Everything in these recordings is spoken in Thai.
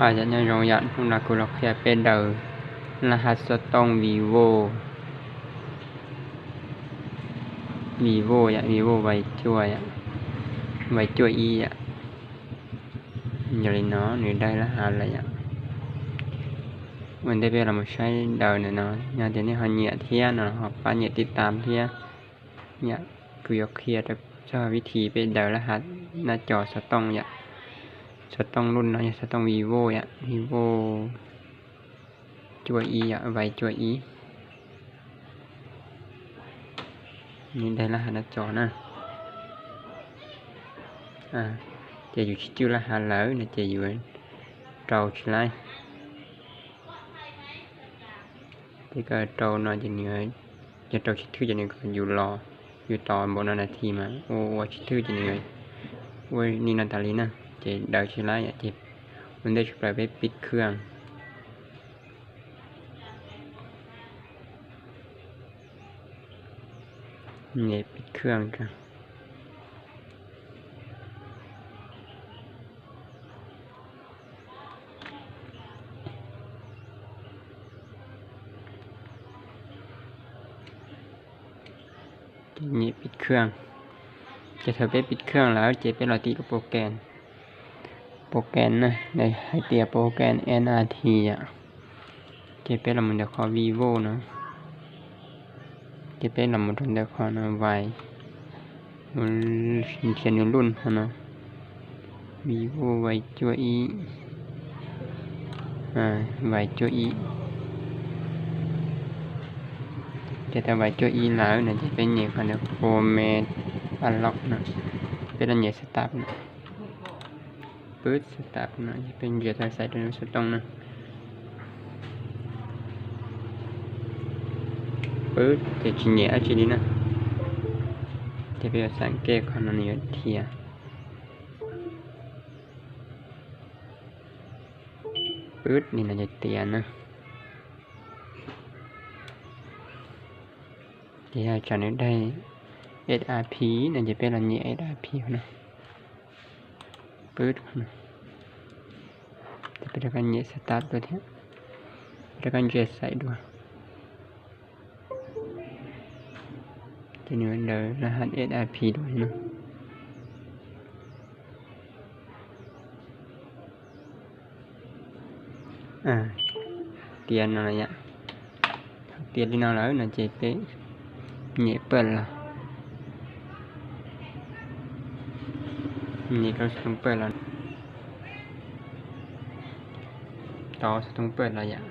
อาจจะในโรงยันพวกนักกุลเคียเป็นเดอร์รหัสสตองวีโววีโวอะวีโวไว้ช่วยอะไว้ช่วยอีอะอย่าเลยเนาะหรือได้รหัสอะไรอะมันได้เป็นเรามาใช้เดาเนี่ยเนาะงานเดี๋ยวนี้เขาเหยียดเทียนเนาะเขาปาเหยียดติดตามเทียเนี่ยกุยกเคลียร์แต่ชอบวิธีเป็นเดารหัสหน้าจอสตองเนี่ย จะต้องรุ่นเนาะจะต้อง vivo อะ vivo จัวอีอะไวจัวอีนี่ได้รหัสหน้าจอนะอ่าจะอยู่ที่จุดรหัสแล้วนะจะอยู่เราช่ไหมที่ก็เราเนาะจะเหนื่อยจะเราชิดทื่อจะเหนื่อยก็อยู่รออยู่ต่อบนนาทีมาโอ้ชิดทื่อจะเหนื่อยโอ้ยนี่นาตาลีนะ เจดาวชิล่าอย่าทิพมันได้ช่วยไปปิดเครื่องเนี่ยปิดเครื่องกันนี่ยปิดเครื่อง จะเธอไปปิดเครื่องแล้ว เจไปรอที่กับโปรแกรม โปรแกรมนะในให้เตียโปรแกรม NRT อะเจไปลำมันเดคอ vivo นะเจไปลำมันทุนเดคอนะไวมันเขียนอยู่รุ่นนะ vivo ไวจัวอีอ่าไวจัวอีจะทำไวจัวอีแล้วนะจะเป็นอย่างกันเดโฟเมดอันล็อกนะเป็นอันใหญ่ยสตาร์นะ ปื๊ดสตาร์ทนะจะเป็นเหยื่อทางสายตรงสุดตรงนะปื๊ดจะชิ้นใหญ่อชิ้นนี้นะจะเป็นสังเกตของนันยเทียปื๊ดนี่น่าจะเตียนนะเดี๋ยวจะนึกได้ SRP นั่นจะเป็นอันนี้ SRP นะ ป็นการเยสใส่ด้วยจะนี่มันเดินรหัส SRP ด้วยนะอ่าเตียนอะไรอะเตียนที่ nào lớn là chỉ cái nhẹ bền là นี่ก็ต้องเปิดแล้วต่อต้องเปิดอะไรอย่าง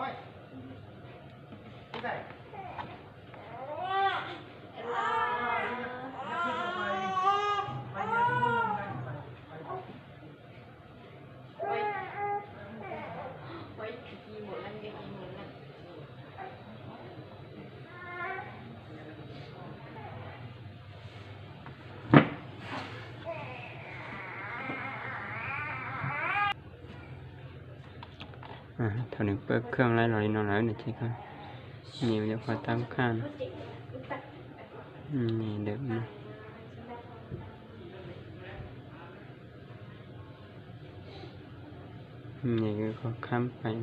喂，你在？À thằng đừng bớt khương lại rồi nó nói nữa chứ không nhiều cho khỏi tam khan nhìn được nè nhìn cái khó khăn phải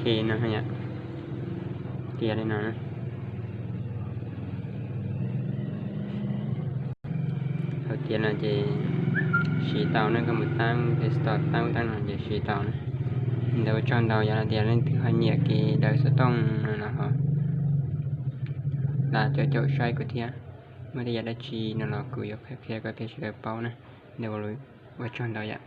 โอเคนะฮะเนี่ยเตียเลยนะ đầu tiên là chị xí tàu nó có một tăng cái start tăng tăng là chị xí tàu này đầu tròn đầu giờ là tiền lên từ hai nhiệt cái đời sẽ tông là họ là cho chỗ xoay của thia mới đây giờ đã chi nó là cứយក phép phép cái phép bao này đều rồi vào tròn đầu dạ